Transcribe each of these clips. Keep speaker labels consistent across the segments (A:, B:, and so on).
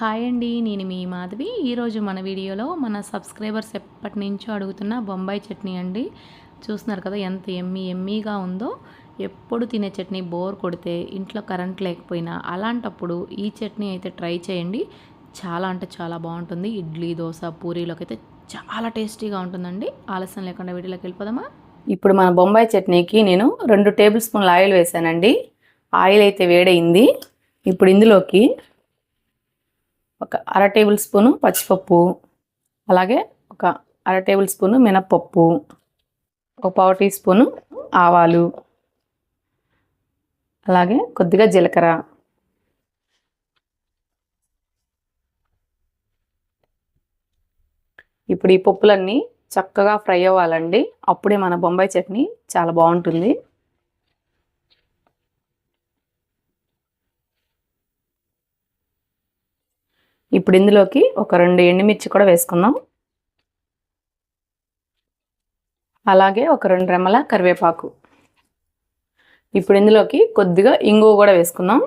A: Hi అండి నేను మీ మాధవి. ఈరోజు మన వీడియోలో మన సబ్స్క్రైబర్స్ ఎప్పటి నుంచో అడుగుతున్న బొంబాయి చట్నీ అండి. చూస్తున్నారు కదా ఎంత ఎమ్మి ఎమ్మీగా ఉందో. ఎప్పుడు తినే చట్నీ బోర్ కొడితే ఇంట్లో కరెంట్ లేకపోయినా అలాంటప్పుడు ఈ చట్నీ అయితే ట్రై చేయండి. చాలా అంటే చాలా బాగుంటుంది. ఇడ్లీ దోశ పూరీలోకి అయితే చాలా టేస్టీగా ఉంటుందండి. ఆలస్యం లేకుండా వీడియోలోకి వెళ్ళిపోదామా? ఇప్పుడు మన బొంబాయి చట్నీకి నేను రెండు టేబుల్ స్పూన్ల ఆయిల్ వేసానండి ఆయిల్ అయితే వేడైంది ఇప్పుడు ఇందులోకి ఒక అర టేబుల్ స్పూను పచ్చిపప్పు అలాగే ఒక అర టేబుల్ స్పూను మినప్పప్పు ఒక పావు టీ స్పూను ఆవాలు అలాగే కొద్దిగా జీలకర్ర. ఇప్పుడు ఈ పప్పులన్నీ చక్కగా ఫ్రై అవ్వాలండి. అప్పుడే మన బొంబాయి చట్నీ చాలా బాగుంటుంది. ఇప్పుడు ఇందులోకి ఒక రెండు ఎండుమిర్చి కూడా వేసుకుందాం. అలాగే ఒక రెండు రెమ్మల కరివేపాకు. ఇప్పుడు ఇందులోకి కొద్దిగా ఇంగువ కూడా వేసుకుందాం.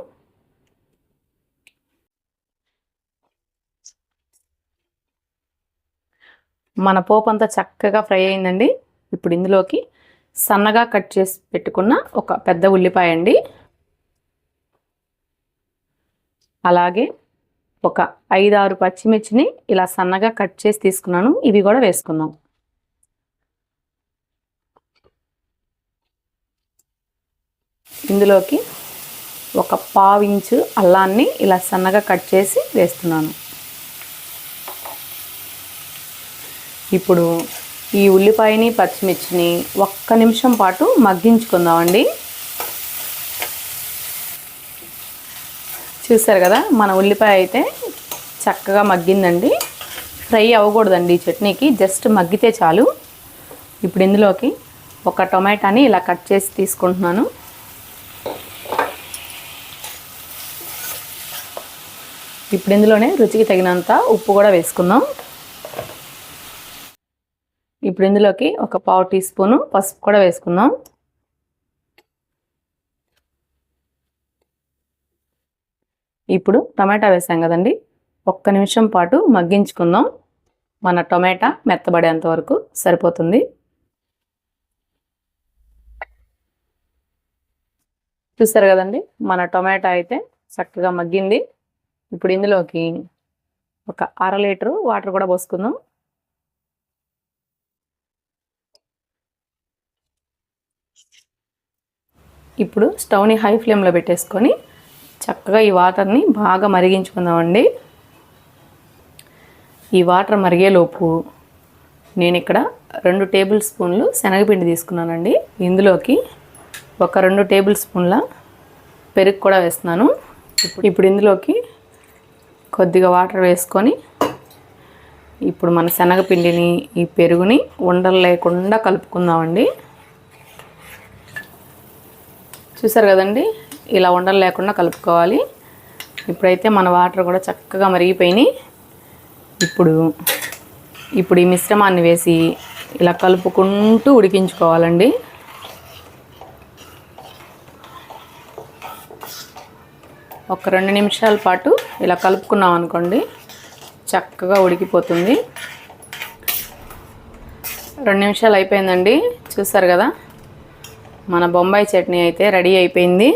A: మన పోపు అంతా చక్కగా ఫ్రై అయిందండి. ఇప్పుడు ఇందులోకి సన్నగా కట్ చేసి పెట్టుకున్న ఒక పెద్ద ఉల్లిపాయ అండి. అలాగే ఒక ఐదు ఆరు పచ్చిమిర్చిని ఇలా సన్నగా కట్ చేసి తీసుకున్నాను. ఇవి కూడా వేసుకుందాం. ఇందులోకి ఒక పావించు అల్లాన్ని ఇలా సన్నగా కట్ చేసి వేస్తున్నాను. ఇప్పుడు ఈ ఉల్లిపాయని పచ్చిమిర్చిని ఒక్క నిమిషం పాటు మగ్గించుకుందామండి. చూసారు కదా మన ఉల్లిపాయ అయితే చక్కగా మగ్గిందండి. ఫ్రై అవ్వకూడదండి ఈ చట్నీకి జస్ట్ మగ్గితే చాలు. ఇప్పుడు ఇందులోకి ఒక టొమాటాని ఇలా కట్ చేసి తీసుకుంటున్నాను. ఇప్పుడు ఇందులోనే రుచికి తగినంత ఉప్పు కూడా వేసుకుందాం. ఇప్పుడు ఇందులోకి ఒక పావు టీ స్పూను పసుపు కూడా వేసుకుందాం. ఇప్పుడు టమాటా వేసాం కదండి. ఒక్క నిమిషం పాటు మగ్గించుకుందాం. మన టొమాటా మెత్తబడేంత వరకు సరిపోతుంది. చూసారు కదండి మన టొమాటా అయితే చక్కగా మగ్గింది. ఇప్పుడు ఇందులోకి ఒక అర లీటరు వాటర్ కూడా పోసుకుందాం. ఇప్పుడు స్టవ్ని హై ఫ్లేమ్లో పెట్టేసుకొని చక్కగా ఈ వాటర్ని బాగా మరిగించుకుందామండి. ఈ వాటర్ మరిగేలోపు నేను ఇక్కడ రెండు టేబుల్ స్పూన్లు శనగపిండి తీసుకున్నానండి. ఇందులోకి ఒక రెండు టేబుల్ స్పూన్ల పెరుగు కూడా వేస్తున్నాను. ఇప్పుడు ఇప్పుడు ఇందులోకి కొద్దిగా వాటర్ వేసుకొని ఇప్పుడు మన శనగపిండిని ఈ పెరుగుని ఉండలు లేకుండా కలుపుకుందామండి. చూసారు కదండి? ఇలా ఉండలు లేకుండా కలుపుకోవాలి. ఇప్పుడైతే మన వాటర్ కూడా చక్కగా మరిగిపోయినాయి. ఇప్పుడు ఇప్పుడు ఈ మిశ్రమాన్ని వేసి ఇలా కలుపుకుంటూ ఉడికించుకోవాలండి. ఒక రెండు నిమిషాల పాటు ఇలా కలుపుకున్నాం అనుకోండి చక్కగా ఉడికిపోతుంది. రెండు నిమిషాలు అయిపోయిందండి చూసారు కదా? మన బొంబాయి చట్నీ అయితే రెడీ అయిపోయింది.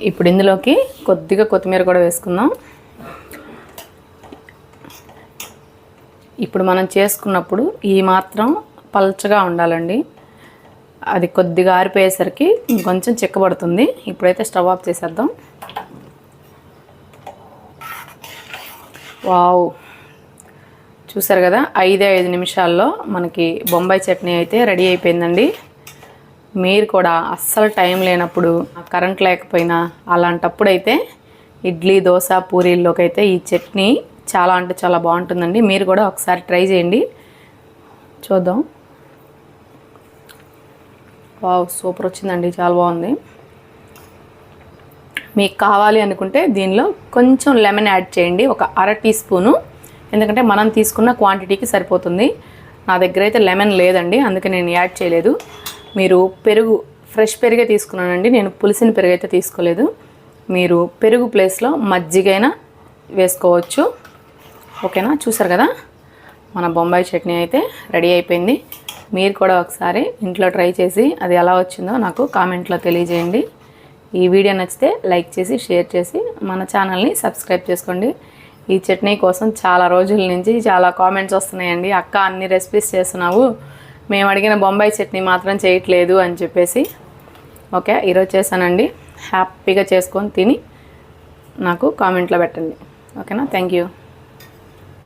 A: ఇప్పుడు ఇందులోకి కొద్దిగా కొత్తిమీర కూడా వేసుకుందాం. ఇప్పుడు మనం చేసుకున్నప్పుడు ఈ మాత్రం పల్చగా ఉండాలండి. అది కొద్దిగా ఆరిపోయేసరికి ఇంకొంచెం చిక్కబడుతుంది. ఇప్పుడైతే స్టవ్ ఆఫ్ చేసేద్దాం. వావ్! చూసారు కదా? ఐదే ఐదు నిమిషాల్లో మనకి బొంబాయి చట్నీ అయితే రెడీ అయిపోయిందండి. మీరు కూడా అస్సలు టైం లేనప్పుడు కరెంట్ లేకపోయినా అలాంటప్పుడు అయితే ఇడ్లీ దోశ పూరీల్లోకి అయితే ఈ చట్నీ చాలా అంటే చాలా బాగుంటుందండి. మీరు కూడా ఒకసారి ట్రై చేయండి. చూద్దాం. వావ్ సూపర్ వచ్చిందండి. చాలా బాగుంది. మీకు కావాలి అనుకుంటే దీనిలో కొంచెం లెమన్ యాడ్ చేయండి. ఒక అర టీ స్పూను. ఎందుకంటే మనం తీసుకున్న క్వాంటిటీకి సరిపోతుంది. నా దగ్గర అయితే లెమన్ లేదండి. అందుకే నేను యాడ్ చేయలేదు. మీరు పెరుగు ఫ్రెష్ పెరుగే తీసుకున్నానండి. నేను పులిసిన పెరుగు అయితే తీసుకోలేదు. మీరు పెరుగు ప్లేస్లో మజ్జిగైనా వేసుకోవచ్చు. ఓకేనా? చూసారు కదా? మన బొంబాయి చట్నీ అయితే రెడీ అయిపోయింది. మీరు కూడా ఒకసారి ఇంట్లో ట్రై చేసి అది ఎలా వచ్చిందో నాకు కామెంట్లో తెలియజేయండి. ఈ వీడియో నచ్చితే లైక్ చేసి షేర్ చేసి మన ఛానల్ని సబ్స్క్రైబ్ చేసుకోండి. ఈ చట్నీ కోసం చాలా రోజుల నుంచి చాలా కామెంట్స్ వస్తున్నాయండి. అక్క అన్ని రెసిపీస్ చేస్తున్నావు. మేము అడిగిన బొంబాయి చట్నీ మాత్రం చేయట్లేదు అని చెప్పేసి ఓకే ఈరోజు చేశానండి. హ్యాపీగా చేసుకొని తిని నాకు కామెంట్లో పెట్టండి. ఓకేనా? Thank you.